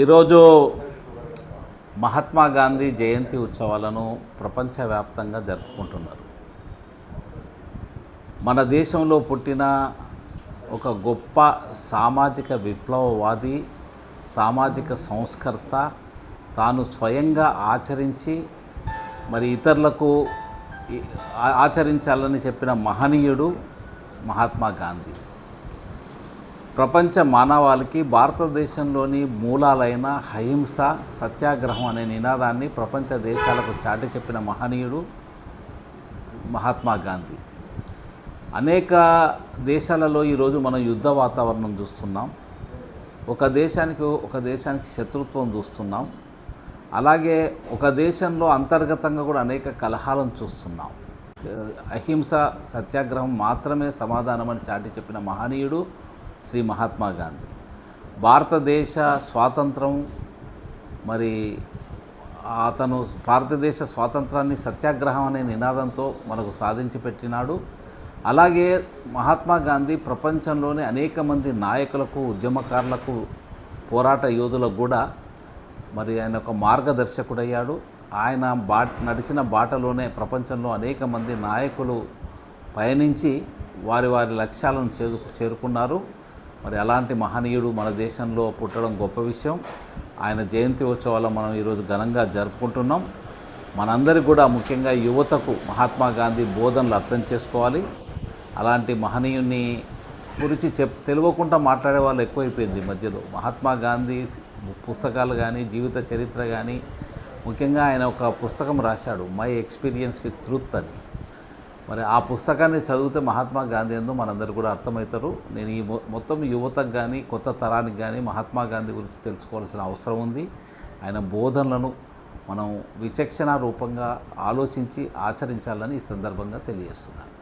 ఈరోజు మహాత్మా గాంధీ జయంతి ఉత్సవాలను ప్రపంచవ్యాప్తంగా జరుపుకుంటున్నారు. మన దేశంలో పుట్టిన ఒక గొప్ప సామాజిక విప్లవవాది సామాజిక సంస్కర్త తాను స్వయంగా ఆచరించి మరి ఇతరులకు ఆచరించాలని చెప్పిన మహనీయుడు మహాత్మా గాంధీ. ప్రపంచ మానవాళికి భారతదేశంలోని మూలాలైన అహింస సత్యాగ్రహం అనే నినాదాన్ని ప్రపంచ దేశాలకు చాటి చెప్పిన మహనీయుడు మహాత్మా గాంధీ. అనేక దేశాలలో ఈరోజు మనం యుద్ధ వాతావరణం చూస్తున్నాం. ఒక దేశానికి ఒక దేశానికి శత్రుత్వం చూస్తున్నాం. అలాగే ఒక దేశంలో అంతర్గతంగా కూడా అనేక కలహాలను చూస్తున్నాం. అహింస సత్యాగ్రహం మాత్రమే సమాధానమని చాటి చెప్పిన మహనీయుడు శ్రీ మహాత్మా గాంధీ. భారతదేశ స్వాతంత్రం మరి అతను భారతదేశ స్వాతంత్రాన్ని సత్యాగ్రహం అనే నినాదంతో మనకు సాధించి పెట్టినాడు. అలాగే మహాత్మా గాంధీ ప్రపంచంలోని అనేక మంది నాయకులకు ఉద్యమకారులకు పోరాట యోధులకు కూడా మరి ఆయన ఒక మార్గదర్శకుడయ్యాడు. ఆయన బా నడిచిన బాటలోనే ప్రపంచంలో అనేక మంది నాయకులు పయనించి వారి వారి లక్ష్యాలను చేరు చేరుకున్నారు. మరి అలాంటి మహనీయుడు మన దేశంలో పుట్టడం గొప్ప విషయం. ఆయన జయంతి ఉత్సవాలు మనం ఈరోజు ఘనంగా జరుపుకుంటున్నాం. మనందరికీ కూడా ముఖ్యంగా యువతకు మహాత్మా గాంధీ బోధనలు అర్థం చేసుకోవాలి. అలాంటి మహనీయుని గురించి చెప్ తెలియకుండా మాట్లాడే వాళ్ళు ఎక్కువైపోయింది ఈ మధ్యలో. మహాత్మా గాంధీ పుస్తకాలు కానీ జీవిత చరిత్ర కానీ ముఖ్యంగా ఆయన ఒక పుస్తకం రాశాడు మై ఎక్స్పీరియన్స్ విత్ ట్రూత్ అని. మరి ఆ పుస్తకాన్ని చదివితే మహాత్మా గాంధీ ఎందు మనందరూ కూడా అర్థమవుతారు. నేను ఈ మొ- మొత్తం యువతకు కానీ కొత్త తరానికి కానీ మహాత్మా గాంధీ గురించి తెలుసుకోవాల్సిన అవసరం ఉంది. ఆయన బోధనలను మనం విచక్షణ రూపంగా ఆలోచించి ఆచరించాలని ఈ సందర్భంగా తెలియజేస్తున్నాను.